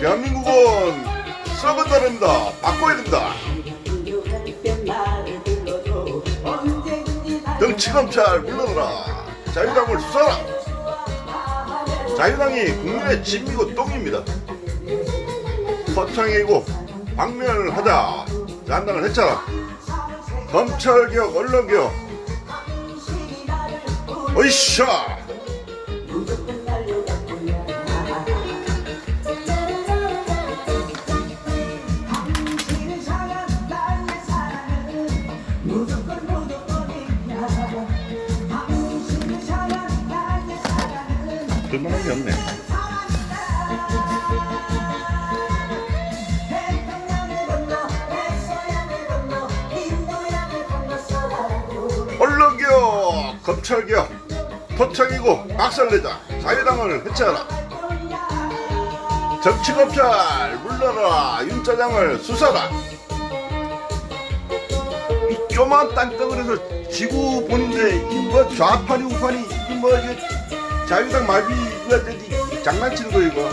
대한민국은 썩은 나라입니다. 바꿔야 된다. 정치검찰 물러나라. 자유당을 수사라. 자유당이 국민의 짐이고 똥입니다. 서창이고 방면을 하자 난당을 했잖아. 검찰개혁, 언론개혁. 어이샤! 샤 그만한 게 없네. 언론개혁 검찰개혁 토착이고 박살내자. 자유당을 해체하라. 정치검찰 물러라 윤짜장을 수사라. 이 조만 땅덩어리에서 지구 보는데 이 뭐 좌판이 우판이 이뭐 이게 자유당 마비 이거 저기 장난치는 거 이거.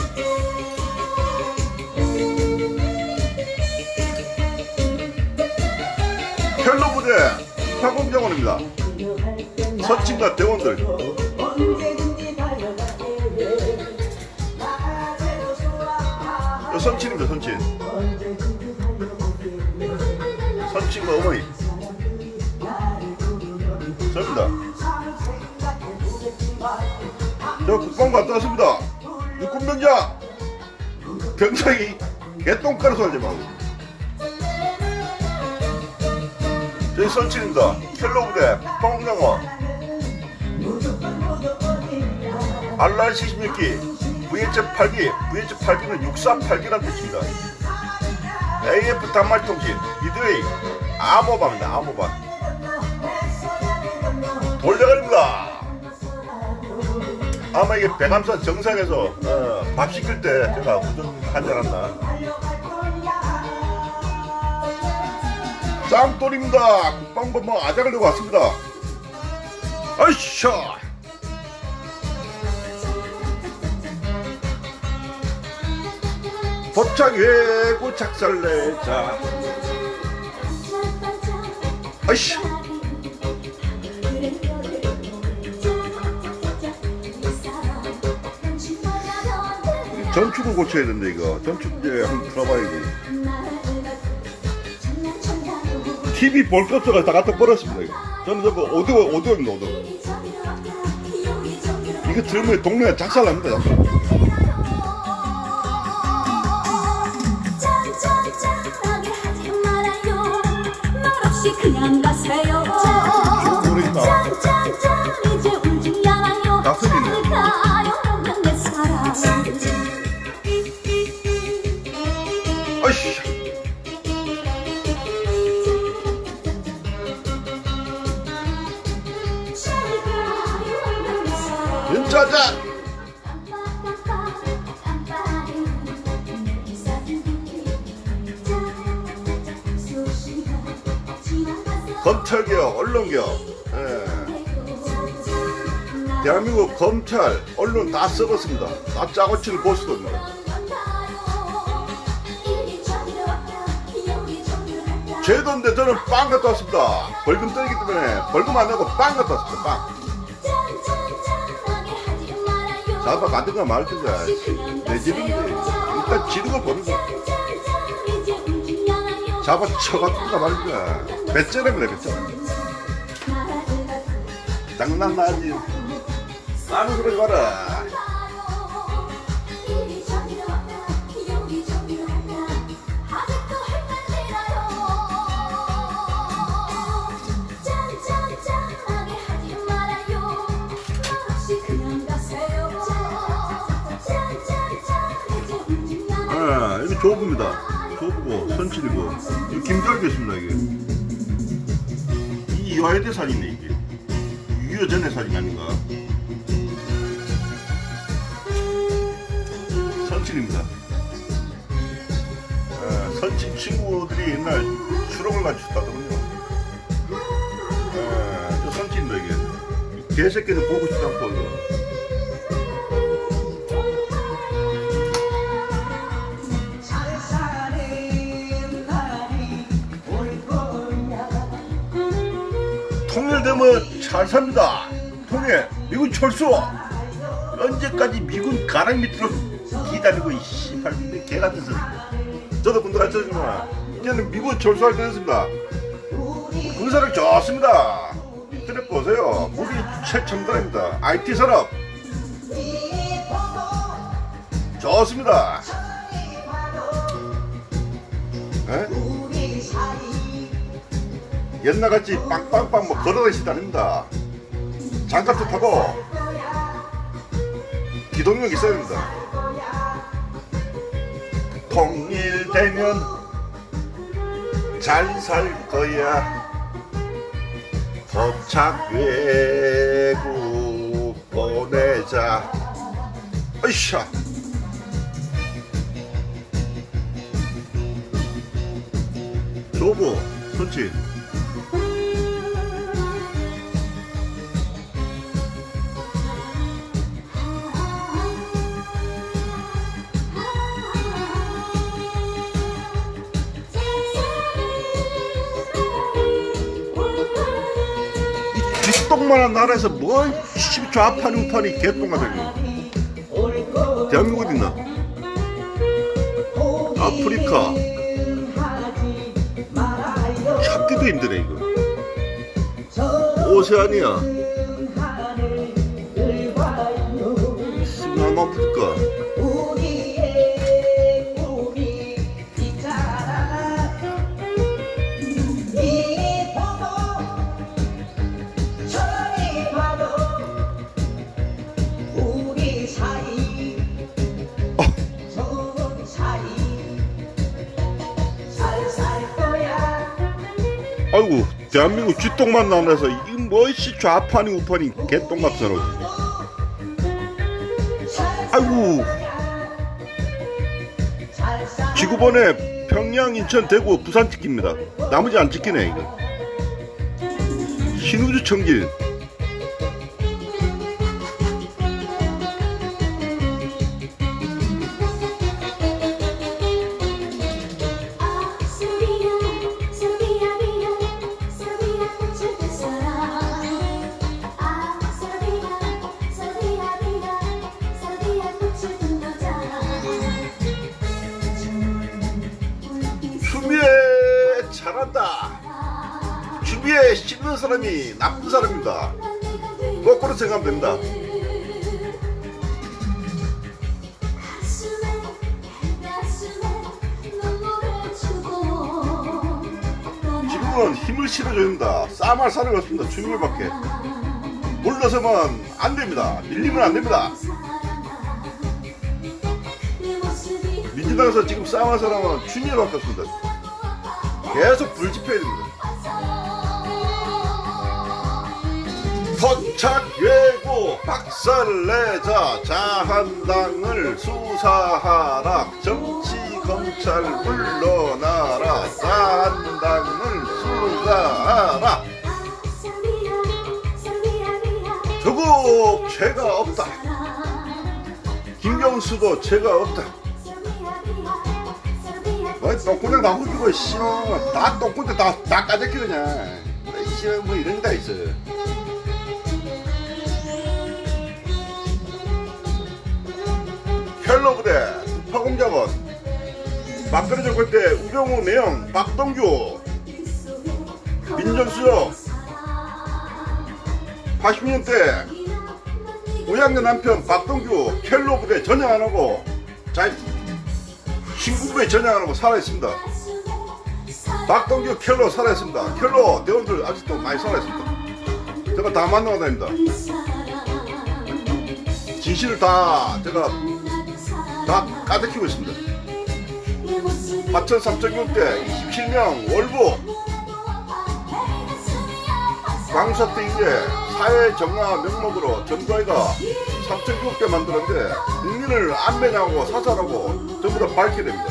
헬로 부대 파공정원입니다. 서친과 대원들. 요 선친입니다 선친. 선친과 어머니. 저입니다 저 국방 갔다 왔습니다. 육군병장 병장이 개똥가루 쏘지 마고. 저희 선친입니다. 켈로 부대 국방장원 알랄 76기 VH 8기 VH 8기는 648기라는 뜻입니다. AF 단말통신 미드웨이 암호반입니다 암호반 돌려가립니다 아마 이게 백암산 정상에서 어, 밥 시킬 때 제가 운전하지 않았나 짱돌입니다. 국방부 뭐 아작을 내고 왔습니다. 아이샤 도착 외고 착살내자. 아이씨 전축을 고쳐야 된다 이거. 전축 이제 한번 들어봐야지. TV 볼 것 없어서 다 갖다 버렸습니다 이거. 저는 저거 오디오 오디오입니다 오디오 이거 들으면 동네에 작살납니다 작살. 윤짜장 검찰개혁 언론개혁. 예. 대한민국 검찰 언론 다 썩었습니다. 다 짜고치는 보스들입니다 죄도인데 저는 빵 갔다 왔습니다. 벌금 떨기 때문에 벌금 안 내고 빵 갔다 왔습니다 빵 자바 가든가 말든가 내 집인데 일단 지는 걸 보는 거 잡아 쳐가든가 말든가. 배째라면 배째 장난 나지. 싸는 소리 마라 조부입니다. 조부고 선칠이고. 김절기 있습니다 이게. 이 이화여대 사진이네 이게. 유효 전의 사진 아닌가? 선칠입니다. 아, 선친 친구들이 옛날 추록을 가르쳤다더군요. 아, 저 선친입니다 이게. 이 개새끼는 보고 싶지 않고 이거 되면 잘 삽니다. 통일, 미군 철수. 언제까지 미군 가랑 밑으로 기다리고 이 씨발 개 같은 소리. 저도 군대 갔잖아. 이제는 미군 철수할 때 됐습니다. 군사력 좋습니다. 인터넷 보세요. 무기 최첨단입니다. IT 산업 좋습니다. 에? 옛날같이 빵빵빵 뭐 걸어다니시다 아닙니다. 장갑도 타고 기동력 있어야 됩니다. 통일되면 잘 살 거야. 도착 외국 보내자. 으쌰. 조보, 그렇지. 이 뒷동만한 나라에서 뭔 씨, 좌판이 우판이 개똥 같은 거. 대한민국 어디 있나? 아프리카. 찾기도 힘드네 이거. 오세아니아. 아이고 대한민국 뒷동만 나라에서 이 뭐씨 좌판이 우판이 개똥 같은 사람. 아이고 지구본에 평양, 인천, 대구, 부산 찍힙니다. 나머지 안 찍히네 이거. 신우주 청진. 씹는 사람이 나쁜 사람입니다. 거꾸로 생각하면 됩니다. 지금은 힘을 됩니다. 싸말 사는 것습니다 추미애밖에. 물러서면 안 됩니다. 밀리면 안 됩니다. 민주당에서 지금 싸움할 사람은 추미애밖에 없습니다. 계속 불집해야 됩니다. 토착 외고 박살 내자 자한당을 수사하라. 정치 검찰 물러나라. 자한당을 수사하라. 조국 죄가 없다. 김경수도 죄가 없다. 뭐 똥구멍 다 훑고 씨발. 다 똥구멍 다다 까졌게 그냥. 씨발 뭐 이런 게다 있어 헬로 부대 파공작원 막걸리 적을 때 우병우 매형 박동규. 민정수석 80년대 우양대 남편 박동규 켈로 부대 전향 안 하고 자 신군부에 전향 안 하고 살아있습니다. 박동규 켈로 살아있습니다. 켈로 대원들 아직도 많이 살아있습니다. 제가 다 만나고 다닙니다. 진실을 다 제가 다 까득히고 있습니다 하천 3.6대 27명 월부 광사태 이후에 사회 정화 명목으로 전도회가 3.6대 만들었는데 국민을 안배냐고 사살하고 전부 다 밝게 됩니다.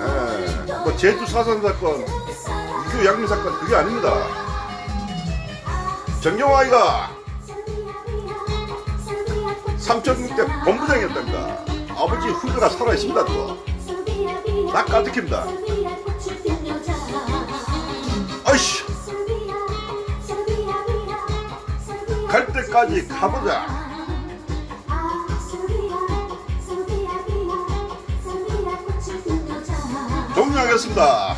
예, 뭐 제주 사산 사건, 유교 양민 사건 그게 아닙니다. 정경화이가 삼천국대 본부장이었답니다. 아버지 후드가 살아있습니다, 또. 나 가득입니다. 아이씨! 갈 때까지 가보자. 정리하겠습니다.